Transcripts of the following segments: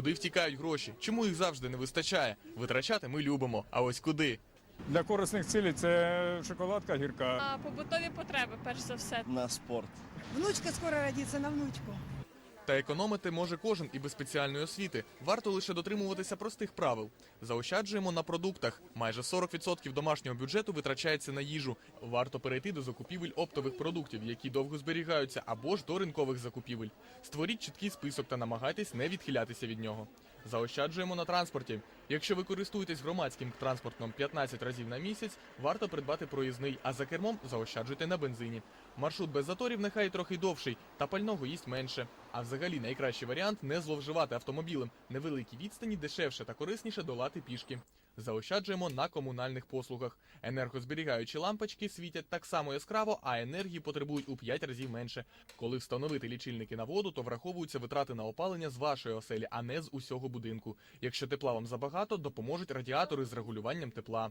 Куди втікають гроші? Чому їх завжди не вистачає? Витрачати ми любимо. А ось куди? Для корисних цілей це шоколадка гірка. А побутові потреби, перш за все. на спорт. Внучка скоро родиться на внучку. Та економити може кожен і без спеціальної освіти. Варто лише дотримуватися простих правил. Заощаджуємо на продуктах. Майже 40% домашнього бюджету витрачається на їжу. Варто перейти до закупівель оптових продуктів, які довго зберігаються, або ж до ринкових закупівель. Створіть чіткий список та намагайтесь не відхилятися від нього. Заощаджуємо на транспорті. Якщо ви користуєтесь громадським транспортом 15 разів на місяць, варто придбати проїзний, а за кермом заощаджуйте на бензині. Маршрут без заторів нехай трохи довший, та пального їсть менше. А взагалі найкращий варіант не зловживати автомобілем. Невеликі відстані дешевше та корисніше долати пішки. Заощаджуємо на комунальних послугах. Енергозберігаючі лампочки світять так само яскраво, а енергії потребують у 5 разів менше. Коли встановити лічильники на воду, то враховуються витрати на опалення з вашої оселі, а не з усього будинку. Якщо тепла вам забагато, допоможуть радіатори з регулюванням тепла.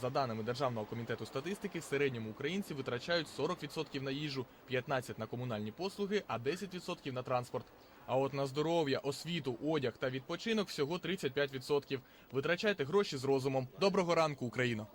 За даними Державного комітету статистики, в середньому українці витрачають 40% на їжу, 15% на комунальні послуги, а 10% на транспорт. А от на здоров'я, освіту, одяг та відпочинок всього 35%. Витрачайте гроші з розумом. Доброго ранку, Україно!